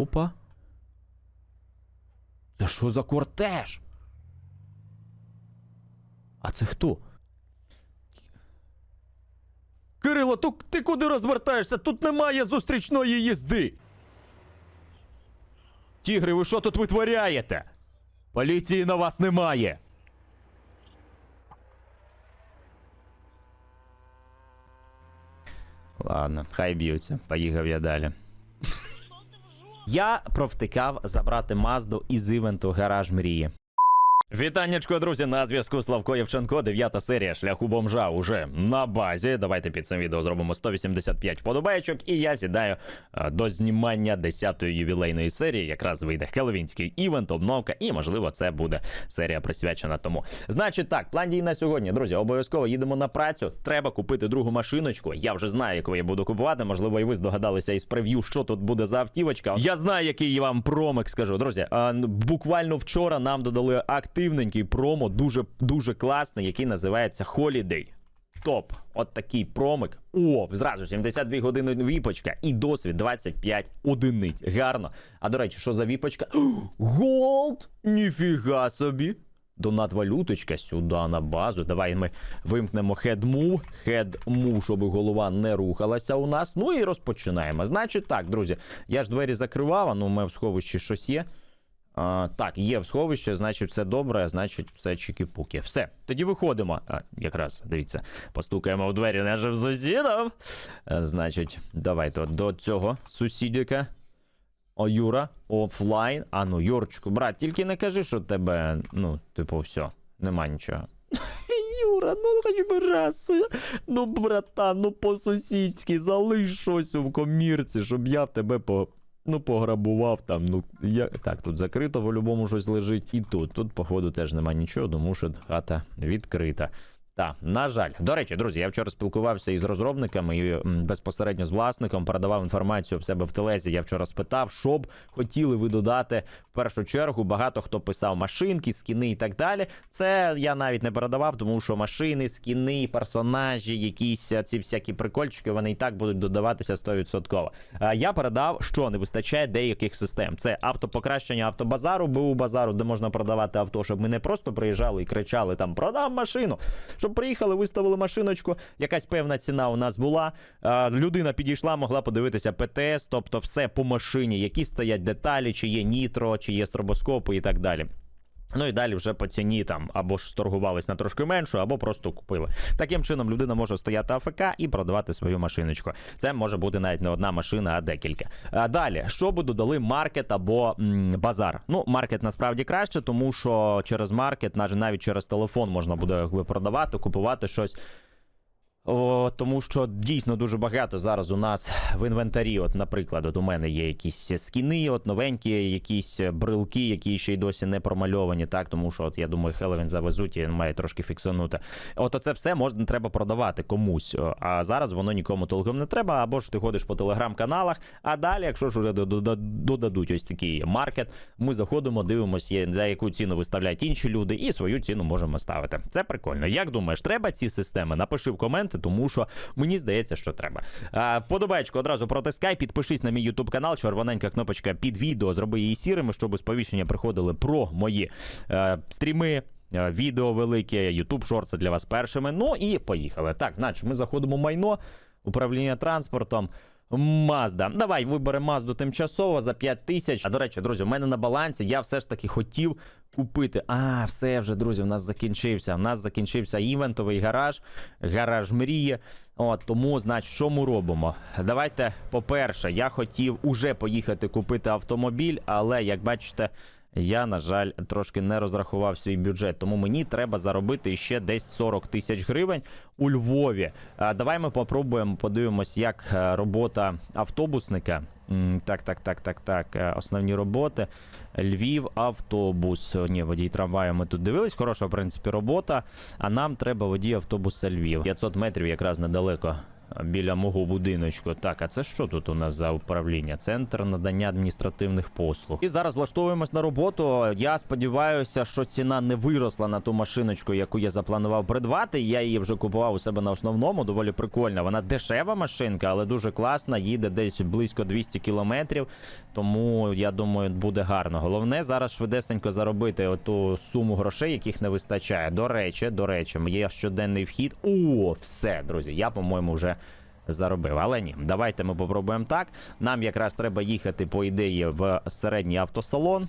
Опа. Це що за кортеж? А це хто? Кирило, ту, ти куди розвертаєшся? Тут немає зустрічної їзди. Тігри, ви що тут витворяєте? Поліції на вас немає. Ладно, хай б'ються. Поїхав я далі. Я провтикав забрати Мазду із івенту Гараж Мрії. Вітаннячко, друзі, на зв'язку Славко Євченко, дев'ята серія шляху бомжа уже на базі. Давайте під цим відео зробимо 185 вподобайочок, і я сідаю е, до знімання 10-ї ювілейної серії. Якраз вийде хеловінський івент, обновка, і можливо це буде серія присвячена тому. Значить, так, план дій на сьогодні, друзі, обов'язково їдемо на працю. Треба купити другу машиночку. Я вже знаю, яку я буду купувати. Можливо, і ви здогадалися із прев'ю, що тут буде за автівочка. Я знаю, який вам промик скажу. Друзі, буквально вчора нам додали активненький промо, дуже дуже класний, який називається Holiday. Топ, от такий промик. О, зразу 72 години віпочка і досвід 25 одиниць. Гарно. А до речі, що за віпочка? Голд! Ніфіга собі. Донат валюточка сюди на базу. Давай ми вимкнемо move. Head щоб голова не рухалася у нас. Ну і розпочинаємо. Значить так, друзі, я ж двері закривав, а ну у мене в сховищі щось є. А, так, є в сховище, значить, все добре, значить, все чики-пуки. Все, тоді виходимо. А, якраз, дивіться, постукаємо в двері нашим сусідам. Е, Значить, давайте до цього сусідика. О, Юра, офлайн. А ну, Юрчику, брат, тільки не кажи, що тебе, ну, типу, все, нема нічого. Юра, ну хоч би раз. Ну, братан, ну по-сусідськи, залиш щось у комірці, щоб я в тебе по. Ну, пограбував там. Ну, я... Так, тут закрито, по-любому щось лежить. І тут. Тут, походу, теж нема нічого, тому що хата відкрита. Так, на жаль. До речі, друзі, я вчора спілкувався із розробниками і безпосередньо з власником передавав інформацію в себе в телезі. Я вчора спитав, що б хотіли ви додати в першу чергу. Багато хто писав машинки, скіни і так далі. Це я навіть не передавав, тому що машини, скіни, персонажі, якісь ці всякі прикольчики, вони і так будуть додаватися 100%. Я передав, що не вистачає деяких систем. Це автопокращення автобазару, БУ базару, де можна продавати авто, щоб ми не просто приїжджали і кричали там продам машину. Щоб приїхали, виставили машиночку, якась певна ціна у нас була. Людина підійшла, могла подивитися ПТС, тобто все по машині, які стоять деталі, чи є нітро, чи є стробоскопи і так далі. Ну і далі вже по ціні там або ж сторгувались на трошки меншу, або просто купили. Таким чином людина може стояти АФК і продавати свою машиночку. Це може бути навіть не одна машина, а декілька. А далі, що би додали маркет або м, базар? Ну, маркет насправді краще, тому що через маркет, навіть навіть через телефон можна буде продавати, купувати щось. О, тому що дійсно дуже багато зараз у нас в інвентарі. От, наприклад, от у мене є якісь скіни, от новенькі, якісь брилки, які ще й досі не промальовані. Так, тому що от я думаю, Хеловін завезуть і має трошки фіксанути. От оце все можна треба продавати комусь. А зараз воно нікому толком не треба. Або ж ти ходиш по телеграм-каналах. А далі, якщо ж уже додадуть ось такий маркет, ми заходимо, дивимося, за яку ціну виставляють інші люди, і свою ціну можемо ставити. Це прикольно. Як думаєш, треба ці системи? Напиши в коменти, тому що мені здається, що треба. А, Вподобайку одразу протискай, підпишись на мій ютуб канал, червоненька кнопочка під відео, зроби її сірими, щоб сповіщення приходили про мої е, стріми. е, Відео велике, Ютуб шорти для вас першими. Ну і поїхали. Так, значить, ми заходимо в майно, управління транспортом. Мазда. Давай виберемо Мазду тимчасово за 5 тисяч. А до речі, друзі, у мене на балансі я все ж таки хотів купити. А, все вже, друзі, в нас закінчився. У нас закінчився івентовий гараж, гараж мрії. От тому, значить, що ми робимо? Давайте, по-перше, я хотів уже поїхати купити автомобіль, але як бачите. Я, на жаль, трошки не розрахував свій бюджет, тому мені треба заробити ще десь 40 тисяч гривень у Львові. Давай ми попробуємо подивимось, як е, робота автобусника. Так, так, так, так, так. е, Основні роботи. Львів, автобус. Ні, водій трамваю ми тут дивились. Хороша, в принципі, робота. А нам треба водій автобуса Львів. 500 метрів якраз недалеко біля мого будиночку. Так, а це що тут у нас за управління? Центр надання адміністративних послуг. І зараз влаштовуємось на роботу. Я сподіваюся, що ціна не виросла на ту машиночку, яку я запланував придбати. Я її вже купував у себе на основному. Доволі прикольна. Вона дешева машинка, але дуже класна. Їде десь близько 200 кілометрів. Тому я думаю, буде гарно. Головне зараз швидесенько заробити оту суму грошей, яких не вистачає. До речі, до речі, є щоденний вхід. О, все, друзі. Я, по-моєму, вже заробив. Але ні, давайте ми попробуємо так. Нам якраз треба їхати, по ідеї, в середній автосалон.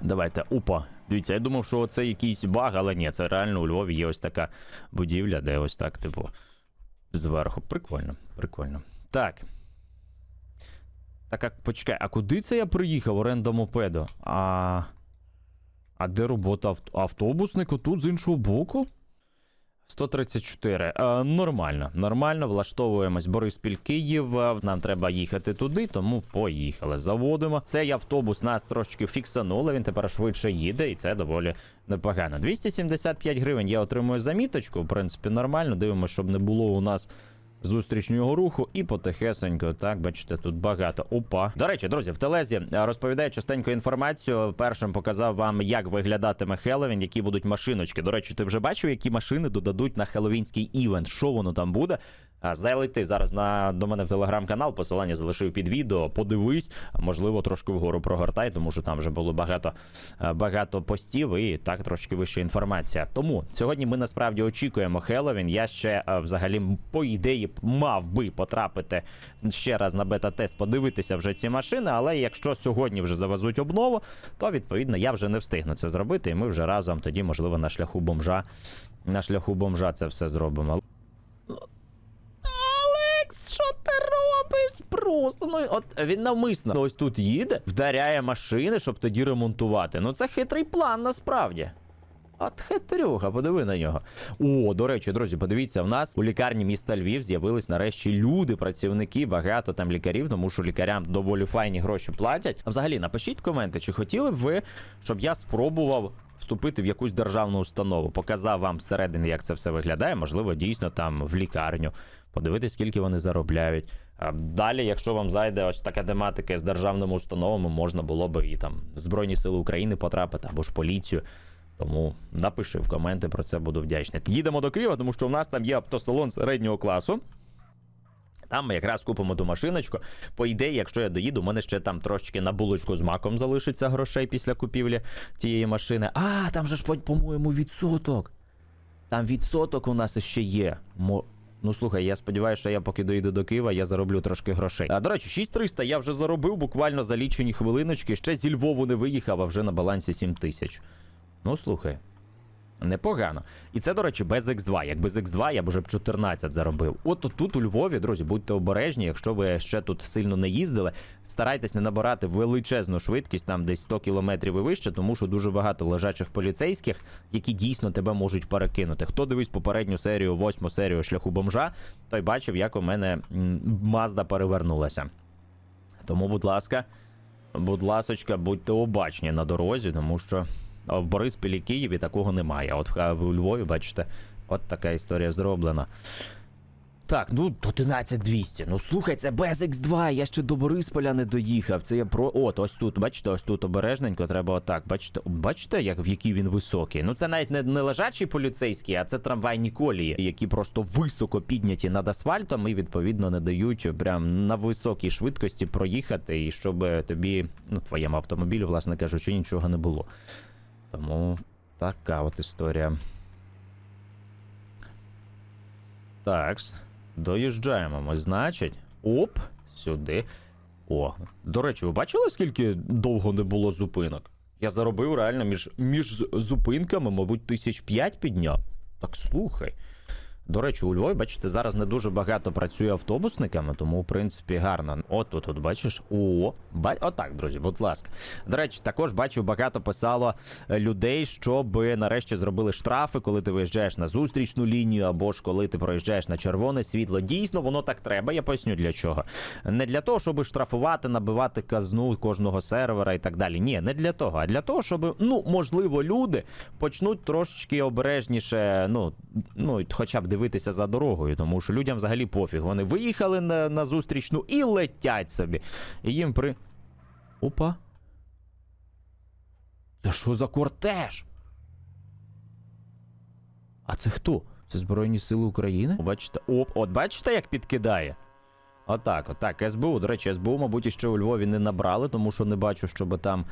Давайте, опа. Дивіться, я думав, що це якийсь баг, але ні, це реально у Львові є ось така будівля, де ось так, типу, зверху. Прикольно, прикольно. Так. Так, а почекай, а куди це я приїхав? Оренда мопеду? А. А де робота авт... автобуснику? Тут з іншого боку? 134. Е, нормально, нормально. Влаштовуємось Бориспіль Київ. Е, Нам треба їхати туди, тому поїхали. Заводимо. Цей автобус нас трошечки фіксанули. Він тепер швидше їде, і це доволі непогано. 275 гривень я отримую заміточку. В принципі, нормально. Дивимося, щоб не було у нас. Зустрічного руху і потихесенько, так, бачите, тут багато. Опа. До речі, друзі, в Телезі е, розповідає частенько інформацію. Першим показав вам, як виглядатиме Хеллоуін, які будуть машиночки. До речі, ти вже бачив, які машини додадуть на хеллоуінський івент. Що воно там буде? Залети зараз на до мене в телеграм-канал. Посилання залишив під відео. Подивись, можливо, трошки вгору прогортай, тому що там вже було багато, е, багато постів і так трошки вища інформація. Тому сьогодні ми насправді очікуємо Хеллоуін. Я ще е, взагалі по ідеї мав би потрапити ще раз на бета-тест, подивитися вже ці машини. Але якщо сьогодні вже завезуть обнову, то відповідно я вже не встигну це зробити. І ми вже разом тоді, можливо, на шляху бомжа. На шляху бомжа це все зробимо. Алекс, що ти робиш? Просто ну от він навмисно ось тут їде, вдаряє машини, щоб тоді ремонтувати. Ну це хитрий план насправді. От хитрюга, подиви на нього. О, до речі, друзі, подивіться, в нас у лікарні міста Львів з'явились нарешті люди, працівники, багато там лікарів, тому що лікарям доволі файні гроші платять. А взагалі, напишіть коменти, чи хотіли б ви, щоб я спробував вступити в якусь державну установу, показав вам зсередини, як це все виглядає. Можливо, дійсно там в лікарню, подивитись, скільки вони заробляють. Далі, якщо вам зайде ось така тематика з державними установами, можна було би і там Збройні Сили України потрапити або ж поліцію. Тому напиши в коменти про це буду вдячний. Їдемо до Києва, тому що у нас там є автосалон середнього класу. Там ми якраз купимо ту машиночку. По ідеї, якщо я доїду, у мене ще там трошечки на булочку з маком залишиться грошей після купівлі тієї машини. А, там же ж, по-моєму, відсоток. Там відсоток у нас ще є. Ну слухай, я сподіваюся, що я поки доїду до Києва, я зароблю трошки грошей. А до речі, 6300 я вже заробив буквально за лічені хвилиночки. Ще зі Львову не виїхав, а вже на балансі 7000. Ну слухай. Непогано. І це, до речі, без X2. Як без X2 я б уже б 14 заробив. От тут у Львові, друзі, будьте обережні, якщо ви ще тут сильно не їздили, старайтесь не набирати величезну швидкість, там десь 100 км і вище, тому що дуже багато лежачих поліцейських, які дійсно тебе можуть перекинути. Хто дивись попередню серію, восьму серію шляху бомжа, той бачив, як у мене Мазда перевернулася. Тому, будь ласка, будь ласочка, будьте обачні на дорозі, тому що в Бориспілі Києві такого немає. От у Львові, бачите, от така історія зроблена. Так, ну 11200. Ну слухай, це без X2. Я ще до Борисполя не доїхав. Це я про. От, ось тут, бачите, ось тут обережненько, треба отак. Бачите, бачите, як в який він високий. Ну це навіть не, не лежачий поліцейський, а це трамвайні колії, які просто високо підняті над асфальтом і відповідно не дають прям на високій швидкості проїхати, і щоб тобі, ну, твоєму автомобілю, власне кажучи, нічого не було. Тому така от історія. Такс. Доїжджаємо ми, значить. Оп, сюди. О, до речі, ви бачили, скільки довго не було зупинок? Я заробив реально між, між зупинками, мабуть, тисяч п'ять підняв. Так слухай. До речі, у Львові, бачите, зараз не дуже багато працює автобусниками, тому, в принципі, гарно. От тут, от бачиш. О, ба... отак, друзі, будь ласка. До речі, також бачу, багато писало е, людей, щоб нарешті зробили штрафи, коли ти виїжджаєш на зустрічну лінію, або ж коли ти проїжджаєш на червоне світло. Дійсно, воно так треба. Я поясню для чого. Не для того, щоб штрафувати, набивати казну кожного сервера і так далі. Ні, не для того, а для того, щоб, ну, можливо, люди почнуть трошечки обережніше, ну, ну, хоча б дивитися за дорогою, тому що людям взагалі пофіг. Вони виїхали на, на зустрічну і летять собі. І їм при. Опа. Це що за кортеж? А це хто? Це Збройні Сили України? Бачите? Оп, от бачите, як підкидає? Отак, отак. СБУ. До речі, СБУ, мабуть, ще у Львові не набрали, тому що не бачу, щоб там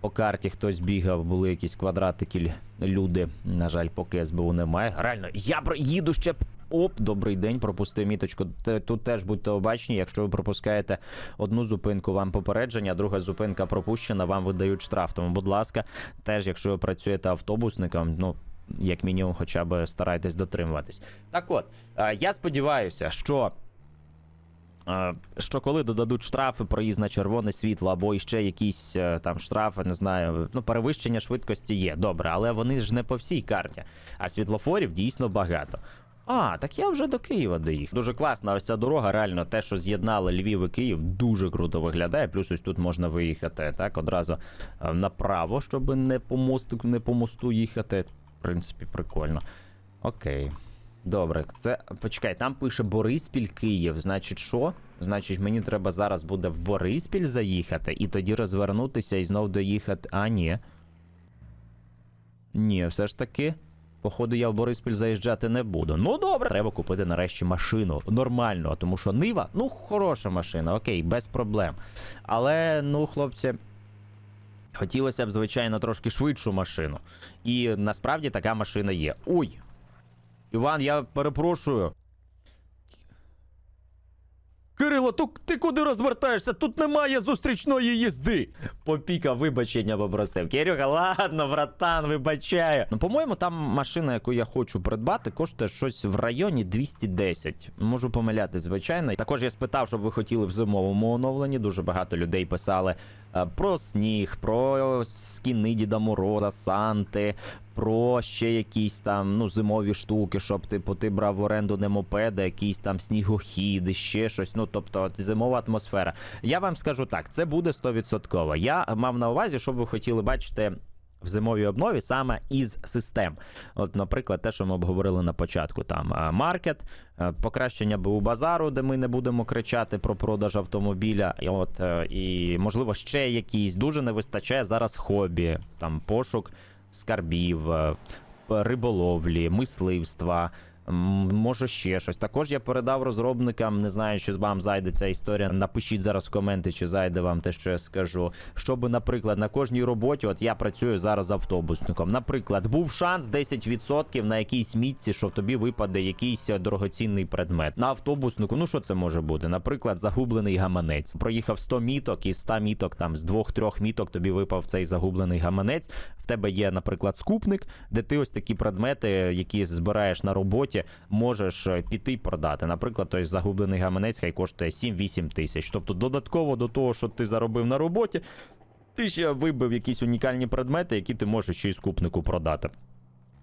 по карті хтось бігав, були якісь квадратики, люди. На жаль, поки СБУ немає. Реально, я їду ще. Оп, добрий день, пропустив міточку. Тут теж будьте обачні. Якщо ви пропускаєте одну зупинку, вам попередження, друга зупинка пропущена, вам видають штраф. Тому, будь ласка, теж, якщо ви працюєте автобусником, ну. Як мінімум, хоча б старайтесь дотримуватись. Так от, я сподіваюся, що Що коли додадуть штрафи, проїзд на червоне світло або іще якісь е, там штрафи, не знаю, ну перевищення швидкості є, добре, але вони ж не по всій карті, а світлофорів дійсно багато. А, так я вже до Києва доїхав. Дуже класна ось ця дорога, реально те, що з'єднали Львів і Київ, дуже круто виглядає. Плюс ось тут можна виїхати так одразу е, направо, щоб не по мосту, не по мосту їхати. В принципі, прикольно. Окей. Добре, це почекай, там пише Бориспіль Київ. Значить, що? Значить, мені треба зараз буде в Бориспіль заїхати і тоді розвернутися і знов доїхати. А, ні. Ні, все ж таки. Походу, я в Бориспіль заїжджати не буду. Ну добре, треба купити нарешті машину нормальну, тому що Нива, ну хороша машина, окей, без проблем. Але, ну, хлопці, хотілося б, звичайно, трошки швидшу машину. І насправді така машина є. Ой, Іван, я перепрошую. Кирило, ту, ти куди розвертаєшся? Тут немає зустрічної їзди. Попіка вибачення попросив. Кирюха, ладно, братан, вибачаю. Ну, по-моєму, там машина, яку я хочу придбати, коштує щось в районі 210. Можу помиляти, звичайно. Також я спитав, щоб ви хотіли в зимовому оновленні. Дуже багато людей писали е, про сніг, про скіни Діда Мороза, Санти, про ще якісь там ну зимові штуки, щоб типу ти брав в оренду не мопеди, якісь там снігохіди, ще щось. Ну тобто зимова атмосфера. Я вам скажу так, це буде 100%. Я мав на увазі, щоб ви хотіли бачити. В зимовій обнові саме із систем. От, наприклад, те, що ми обговорили на початку, там маркет, покращення БУ базару, де ми не будемо кричати про продаж автомобіля. От е, і можливо ще якісь дуже не вистачає зараз хобі, там пошук скарбів, е, риболовлі, мисливства. Може ще щось. Також я передав розробникам, не знаю, чи з вам зайде ця історія. Напишіть зараз в коменти, чи зайде вам те, що я скажу. Щоб, наприклад, на кожній роботі, от я працюю зараз автобусником. Наприклад, був шанс 10% на якійсь мітці, що тобі випаде якийсь е, дорогоцінний предмет. На автобуснику, ну що це може бути? Наприклад, загублений гаманець. Проїхав 100 міток, і з 100 міток, там з 2-3 міток тобі випав цей загублений гаманець. В тебе є, наприклад, скупник, де ти ось такі предмети, які збираєш на роботі, можеш е, піти продати. Наприклад, той загублений гаманець хай коштує 7-8 тисяч. Тобто, додатково до того, що ти заробив на роботі, ти ще вибив якісь унікальні предмети, які ти можеш ще й скупнику продати.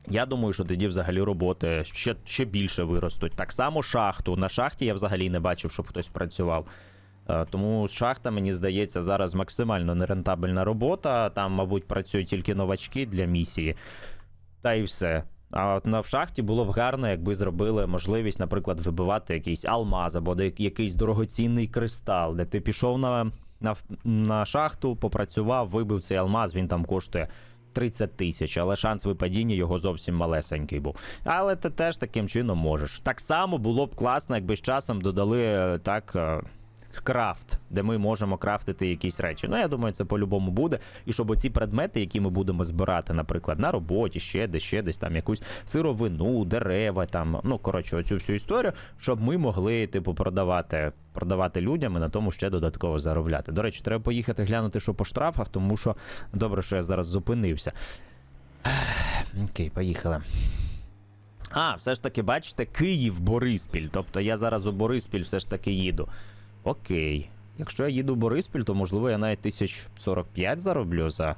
Я думаю, що тоді взагалі роботи ще, ще більше виростуть. Так само шахту. На шахті я взагалі не бачив, щоб хтось працював. Е, Тому шахта, мені здається, зараз максимально нерентабельна робота. Там, мабуть, працюють тільки новачки для місії. Та й все. А от на в шахті було б гарно, якби зробили можливість, наприклад, вибивати якийсь алмаз або якийсь дорогоцінний кристал, де ти пішов на, на, на шахту, попрацював, вибив цей алмаз, він там коштує 30 тисяч, але шанс випадіння його зовсім малесенький був. Але ти теж таким чином можеш. Так само було б класно, якби з часом додали е, так. Крафт, де ми можемо крафтити якісь речі. Ну, я думаю, це по-любому буде. І щоб оці предмети, які ми будемо збирати, наприклад, на роботі, ще десь, ще десь там якусь сировину, дерева, там, ну коротше, оцю всю історію, щоб ми могли, типу, продавати, продавати людям і на тому ще додатково заробляти. До речі, треба поїхати глянути, що по штрафах, тому що добре, що я зараз зупинився. Окей, поїхали. А, все ж таки, бачите, Київ, Бориспіль. Тобто я зараз у Бориспіль все ж таки їду. Окей. Якщо я їду в Бориспіль, то можливо я навіть 1045 зароблю за,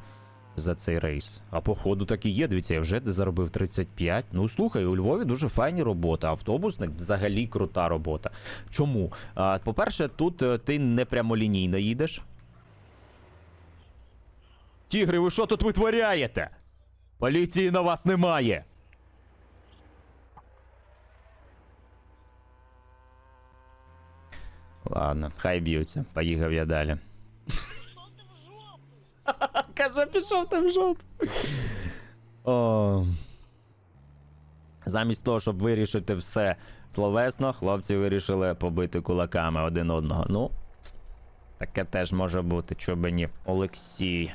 за цей рейс. А походу так і є. Дивіться, я вже заробив 35. Ну слухай, у Львові дуже файні роботи. Автобусник взагалі крута робота. Чому? По-перше, тут е, ти не прямолінійно їдеш. Тігри, ви що тут витворяєте? Поліції на вас немає. Ладно, хай б'ються. Поїхав я далі. Каже, пішов ти в жопу. О. Замість того, щоб вирішити все словесно, хлопці вирішили побити кулаками один одного. Ну, таке теж може бути, чоби ні. Олексій.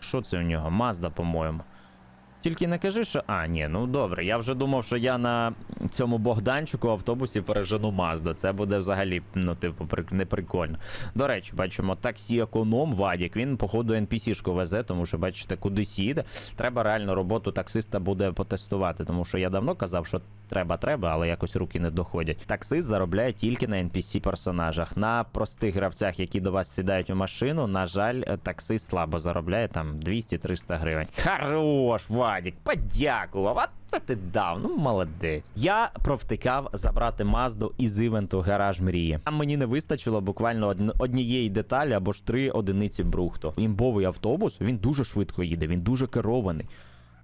Що це у нього? Мазда, по-моєму. Тільки не кажи, що. А, ні, ну добре. Я вже думав, що я на цьому Богданчику автобусі пережену Мазду. Це буде взагалі, ну, типу, прик- неприкольно. До речі, бачимо, таксі економ Вадік. Він, походу, NPC-шку везе, тому що, бачите, кудись їде. Треба реально роботу таксиста буде потестувати, тому що я давно казав, що треба, треба, але якось руки не доходять. Таксист заробляє тільки на NPC персонажах. На простих гравцях, які до вас сідають у машину, на жаль, таксист слабо заробляє там 200-300 гривень. Хорош, Вадік, подякував. А це ти дав, ну молодець. Я провтикав забрати Мазду із івенту Гараж Мрії. Там мені не вистачило буквально однієї деталі або ж три одиниці брухту. Імбовий автобус, він дуже швидко їде, він дуже керований.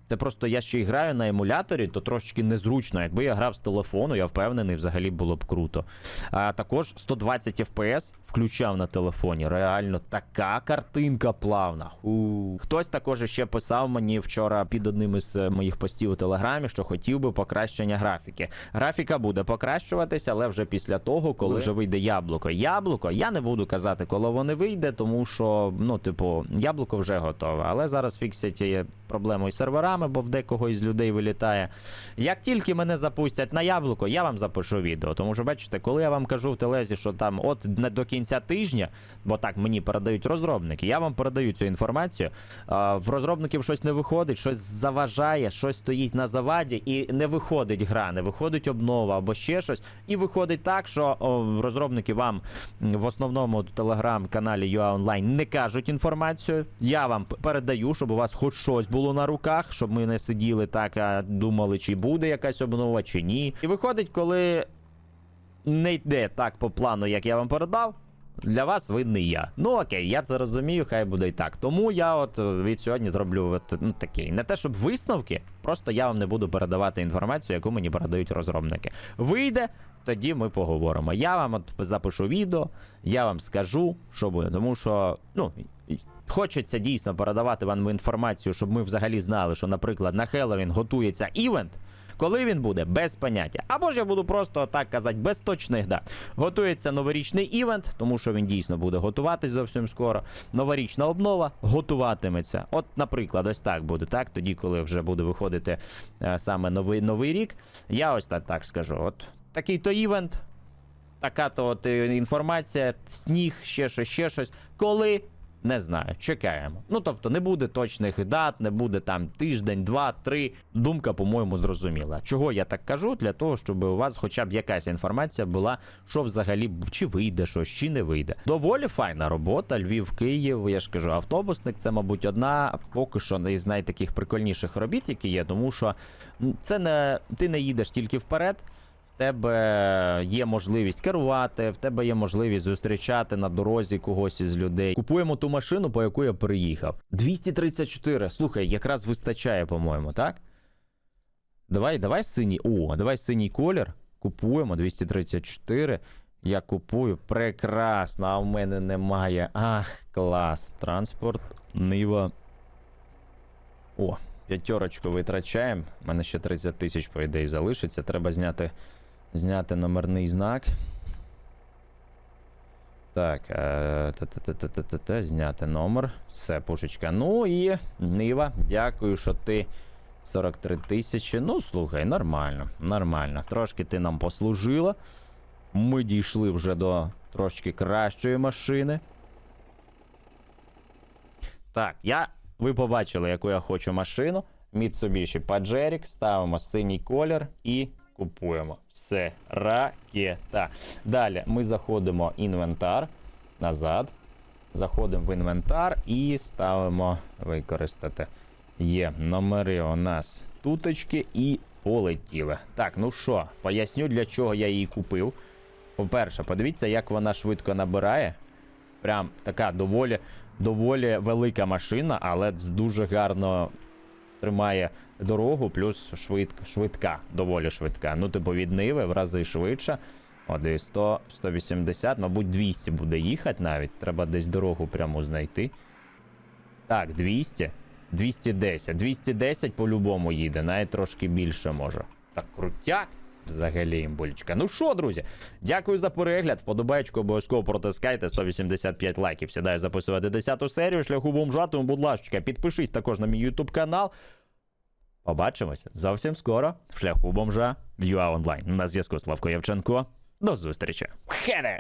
Це просто я ще й граю на емуляторі, то трошечки незручно. Якби я грав з телефону, я впевнений, взагалі було б круто. А також 120 FPS включав на телефоні. Реально така картинка плавна. У. Хтось також ще писав мені вчора під одним із е, моїх постів у телеграмі, що хотів би покращення графіки. Графіка буде покращуватися, але вже після того, коли вже вийде яблуко. Яблуко, я не буду казати, коли воно вийде, тому що, ну, типу, яблуко вже готове. Але зараз фіксять є проблему із серверами, бо в декого із людей вилітає. Як тільки мене запустять на яблуко, я вам запишу відео. Тому що, бачите, коли я вам кажу в телезі, що там от не до кінця тижня, бо так мені передають розробники, я вам передаю цю інформацію. В розробників щось не виходить, щось заважає, щось стоїть на заваді, і не виходить гра, не виходить обнова або ще щось. І виходить так, що розробники вам в основному телеграм-каналі UA Online не кажуть інформацію. Я вам передаю, щоб у вас хоч щось було на руках, щоб ми не сиділи так, а думали, чи буде якась обнова, чи ні. І виходить, коли не йде так по плану, як я вам передав. Для вас винний я. Ну окей, я це розумію, хай буде і так. Тому я от е, від сьогодні зроблю от, ну, такий. Не те, щоб висновки, просто я вам не буду передавати інформацію, яку мені передають розробники. Вийде, тоді ми поговоримо. Я вам от запишу відео, я вам скажу, що буде. Тому що, ну. Хочеться дійсно передавати вам інформацію, щоб ми взагалі знали, що, наприклад, на Хеллоуін готується івент. Коли він буде, без поняття. Або ж я буду просто так казати, без точних дат. Готується новорічний івент, тому що він дійсно буде готуватись зовсім скоро. Новорічна обнова готуватиметься. От, наприклад, ось так буде, так? Тоді, коли вже буде виходити е, саме новий, новий рік, я ось так, так скажу. От такий то івент, така то от е, інформація, сніг, ще щось, ще щось. Коли не знаю, чекаємо. Ну тобто не буде точних дат, не буде там тиждень, два, три. Думка, по-моєму, зрозуміла. Чого я так кажу? Для того, щоб у вас хоча б якась інформація була, що взагалі чи вийде щось, чи не вийде. Доволі файна робота. Львів, Київ. Я ж кажу, автобусник це, мабуть, одна поки що із найтаких прикольніших робіт, які є, тому що це не ти не їдеш тільки вперед. Тебе є можливість керувати, в тебе є можливість зустрічати на дорозі когось із людей. Купуємо ту машину, по яку я переїхав. 234. Слухай, якраз вистачає, по-моєму, так? Давай, давай синій. О, давай синій колір. Купуємо 234. Я купую. Прекрасно, а в мене немає. Ах, клас. Транспорт, Нива. О, п'ятерочку витрачаємо. У мене ще 30 тисяч, по ідеї, залишиться. Треба зняти, зняти номерний знак. Так, е, та-та-та-та-та-та, зняти номер. Все, пушечка. Ну і Нива, дякую, що ти 43 тисячі. Ну, слухай, нормально, нормально. Трошки ти нам послужила. Ми дійшли вже до трошки кращої машини. Так, я. Ви побачили, яку я хочу машину. Mitsubishi Pajero, ставимо синій колір і купуємо. Все, ракета. Далі ми заходимо в інвентар назад. Заходимо в інвентар і ставимо використати. Є номери у нас туточки і полетіли. Так, ну що, поясню, для чого я її купив. По-перше, подивіться, як вона швидко набирає. Прям така доволі, доволі велика машина, але з дуже гарно тримає дорогу, плюс швидка, швидка, доволі швидка. Ну, типу, від Ниви в рази швидше. От, дивись, 100, 180, мабуть, 200 буде їхати навіть. Треба десь дорогу прямо знайти. Так, 200. 210. 210 по-любому їде, навіть трошки більше може. Так, крутяк. Взагалі імбулечка. Ну що, друзі, дякую за перегляд. Вподобайку обов'язково протискайте 185 лайків. Сідаю записувати 10 серію шляху бомжатому, будь ласка, підпишись також на мій YouTube канал. Побачимося зовсім скоро в шляху бомжа в UA Online. На зв'язку Славко Євченко. До зустрічі. Хеде!